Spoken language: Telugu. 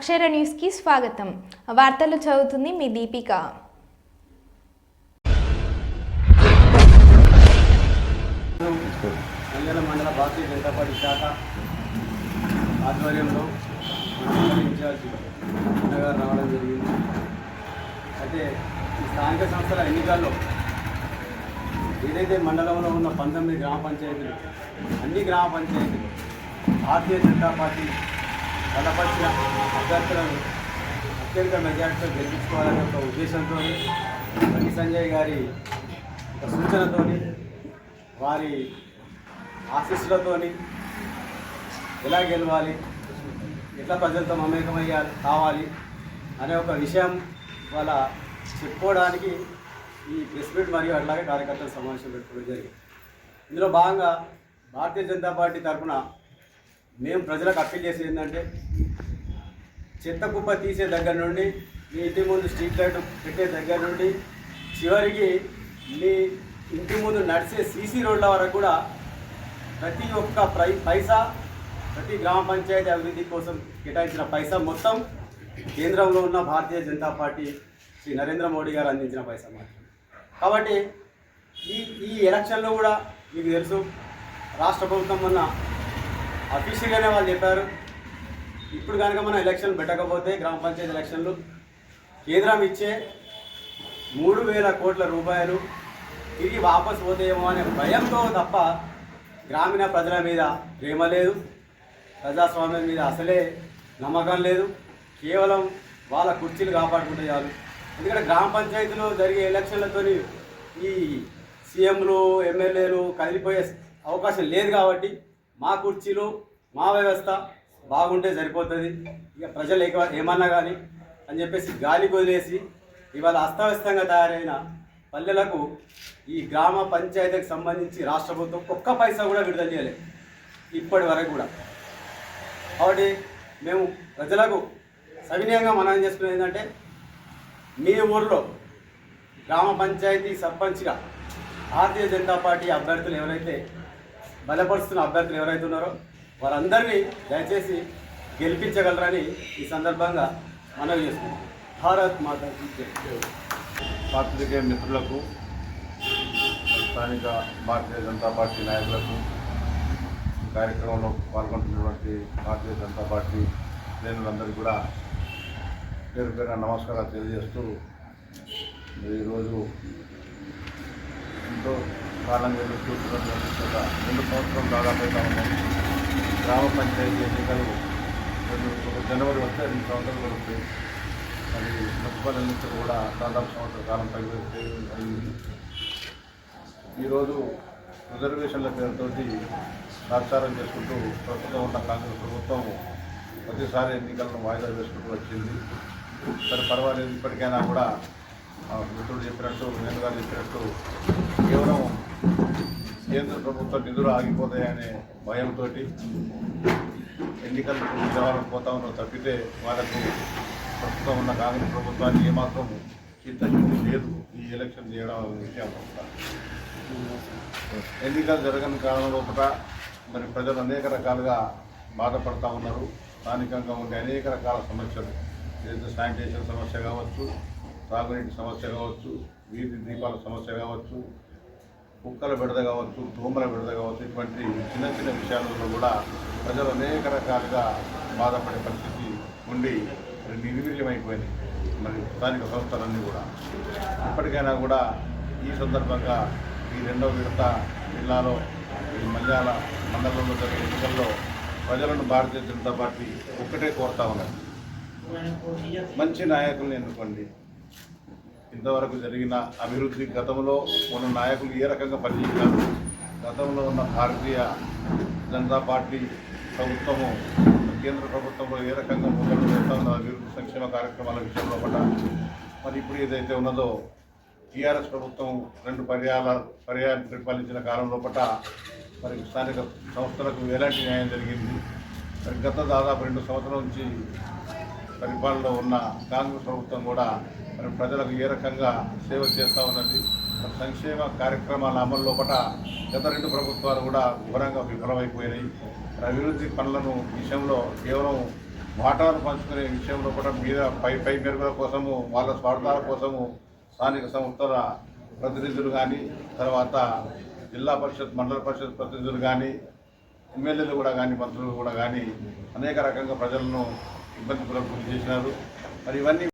అక్షర న్యూస్కి స్వాగతం. వార్తలు చదువుతుంది మీ దీపిక. మండల మండల భారతీయ జనతా పార్టీ శాఖ ఆధ్వర్యంలో ఇన్ఛార్జ్ అన్నగారు రావడం జరిగింది. అయితే ఈ స్థానిక సంస్థల ఎన్నికల్లో ఏదైతే మండలంలో ఉన్న పంతొమ్మిది గ్రామ పంచాయతీలు అన్ని గ్రామ పంచాయతీలు భారతీయ జనతా పార్టీ బలపరిచిన అభ్యర్థులను అత్యధిక మెజార్టీతో గెలిపించుకోవాలనే ఒక ఉద్దేశంతో బండి సంజయ్ గారి ఒక వారి ఆశీస్సులతోని ఎలా గెలవాలి ఎట్లా ప్రజలతో మమేకమయ్యాలి కావాలి అనే ఒక విషయం వాళ్ళ చెప్పుకోవడానికి ఈ ప్రెస్ మీట్ మరియు అట్లాగే కార్యకర్తల సమావేశం పెట్టుకోవడం జరిగింది. ఇందులో భాగంగా భారతీయ జనతా పార్టీ తరఫున మేము ప్రజలకు అప్పీల్ చేసేది ఏంటంటే చెత్త కుప్ప తీసే దగ్గర నుండి మీ ఇంటి ముందు స్ట్రీట్ లైట్ పెట్టే దగ్గర నుండి చివరికి మీ ఇంటి ముందు నడిచే సీసీ రోడ్ల వరకు కూడా ప్రతి ఒక్క ప్రై పైసా ప్రతి గ్రామ పంచాయతీ అభివృద్ధి కోసం కేటాయించిన పైసా మొత్తం కేంద్రంలో ఉన్న భారతీయ జనతా పార్టీ శ్రీ నరేంద్ర మోడీ గారు అందించిన పైసా మాత్రం కాబట్టి ఈ ఈ ఎలక్షన్లో కూడా మీకు తెలుసు రాష్ట్ర ప్రభుత్వం మొన్న అఫీషియల్గానే వాళ్ళు చెప్పారు. ఇప్పుడు కనుక మనం ఎలక్షన్ పెట్టకపోతే గ్రామ పంచాయతీ ఎలక్షన్లు కేంద్రం ఇచ్చే మూడు వేల కోట్ల రూపాయలు తిరిగి వాపసు పోతాయేమో అనే భయంతో తప్ప గ్రామీణ ప్రజల మీద ప్రేమ లేదు. ప్రజాస్వామ్యం మీద అసలే నమ్మకం లేదు. కేవలం వాళ్ళ కుర్చీలు కాపాడుకుంటే చాలు. ఎందుకంటే గ్రామ పంచాయతీలో జరిగే ఎలక్షన్లతోని ఈ సీఎంలు ఎమ్మెల్యేలు కదిలిపోయే అవకాశం లేదు కాబట్టి మా కుర్చీలు మా వ్యవస్థ బాగుంటే సరిపోతుంది. ఇక ప్రజలు ఎక- ఏమన్నా కానీ అని చెప్పేసి గాలి వదిలేసి ఇవాళ అస్తవ్యస్తంగా తయారైన పల్లెలకు ఈ గ్రామ పంచాయతీకి సంబంధించి రాష్ట్ర ప్రభుత్వం ఒక్క పైసా కూడా విడుదల చేయలేదు. ఇప్పటి వరకు కూడా. కాబట్టి మేము ప్రజలకు సవినయంగా మనం చేసుకునేది ఏంటంటే మీ ఊర్లో గ్రామ పంచాయతీ సర్పంచ్గా భారతీయ జనతా పార్టీ అభ్యర్థులు ఎవరైతే బలపరుస్తున్న అభ్యర్థులు ఎవరైతే ఉన్నారో వారందరినీ దయచేసి గెలిపించగలరని ఈ సందర్భంగా మనవి చేస్తున్నాం భారత్ మాత పాత్రికేయ మిత్రులకు స్థానిక భారతీయ జనతా పార్టీ నాయకులకు కార్యక్రమంలో పాల్గొంటున్నటువంటి భారతీయ జనతా పార్టీ శ్రేణులందరికీ కూడా పేరు పేరు నమస్కారాలు తెలియజేస్తూ ఈరోజు కాలంగా ఎదురు రెండు సంవత్సరం దాదాపు అయితే గ్రామ పంచాయతీ ఎన్నికలు రెండు ఒక జనవరి వస్తే రెండు సంవత్సరాలు గడుపుతాయి అది మున్సిపల్ ఎన్నికలు కూడా దాదాపు సంవత్సర కాలం తగ్గి అయింది. ఈరోజు రిజర్వేషన్ల పేరుతోటి ప్రచారం చేసుకుంటూ ప్రస్తుతం ఉన్న కాంగ్రెస్ ప్రభుత్వం ప్రతిసారి ఎన్నికలను వాయిదా వేసుకుంటూ వచ్చింది. సరే పర్వాలేదు. ఇప్పటికైనా కూడా మిత్రుడు చెప్పినట్టు నేను గారు చెప్పినట్టు కేవలం కేంద్ర ప్రభుత్వ నిధులు ఆగిపోతాయనే భయంతో ఎన్నికలు జవాబు పోతా ఉన్న తప్పితే వాళ్ళకు ప్రస్తుతం ఉన్న కాంగ్రెస్ ప్రభుత్వానికి ఏమాత్రం చిత్తశుద్ధి లేదు. ఈ ఎలక్షన్ చేయడం విషయం. ఎన్నికలు జరగని కాలం లోపల మరి ప్రజలు అనేక రకాలుగా బాధపడతా ఉన్నారు. స్థానికంగా ఉండే అనేక రకాల సమస్యలు ఏదైతే శానిటేషన్ సమస్య కావచ్చు తాగునీటి సమస్య కావచ్చు వీధి దీపాల సమస్య కావచ్చు కుక్కల బిడద కావచ్చు దోమల బిడద కావచ్చు ఇటువంటి చిన్న చిన్న విషయాలలో కూడా ప్రజలు అనేక రకాలుగా బాధపడే పరిస్థితి ఉండి నిర్వీర్యమైపోయింది. మరి స్థానిక సంస్థలన్నీ కూడా. ఇప్పటికైనా కూడా ఈ సందర్భంగా ఈ రెండవ విడత జిల్లాలో ఈ మల్యాల మండలంలో జరిగే ఎన్నికల్లో ప్రజలను భారతీయ జనతా పార్టీ ఒక్కటే కోరుతా ఉన్నారు మంచి నాయకుల్ని ఎన్నుకోండి. ఇంతవరకు జరిగిన అభివృద్ధి గతంలో ఉన్న నాయకులు ఏ రకంగా పనిచేశారు? గతంలో ఉన్న భారతీయ జనతా పార్టీ ప్రభుత్వము కేంద్ర ప్రభుత్వంలో ఏ రకంగా ముందడుగు వెళ్తా ఉన్న అభివృద్ధి సంక్షేమ కార్యక్రమాల విషయంలో కూడా. మరి ఇప్పుడు ఏదైతే ఉన్నదో టీఆర్ఎస్ ప్రభుత్వం రెండు పర్యాల పర్యాలు పరిపాలించిన కాలంలో పట మరి స్థానిక సంస్థలకు ఎలాంటి న్యాయం జరిగింది? మరి గత దాదాపు రెండు సంవత్సరాల నుంచి పరిపాలనలో ఉన్న కాంగ్రెస్ ప్రభుత్వం కూడా మరి ప్రజలకు ఏ రకంగా సేవ చేస్తూ ఉన్నది? సంక్షేమ కార్యక్రమాల అమలు లోపల గత రెండు ప్రభుత్వాలు కూడా ఘోరంగా విఫలమైపోయినాయి. అభివృద్ధి పనులను విషయంలో కేవలం వాటాలు పంచుకునే విషయంలో కూడా మీద పై పై మెరుగుల కోసము వాళ్ళ స్వార్థాల కోసము స్థానిక సంస్థల ప్రతినిధులు కానీ తర్వాత జిల్లా పరిషత్ మండల పరిషత్ ప్రతినిధులు కానీ ఎమ్మెల్యేలు కూడా కానీ మంత్రులు కూడా కానీ అనేక రకంగా ప్రజలను ఇబ్బంది గురి చేసినారు. మరి ఇవన్నీ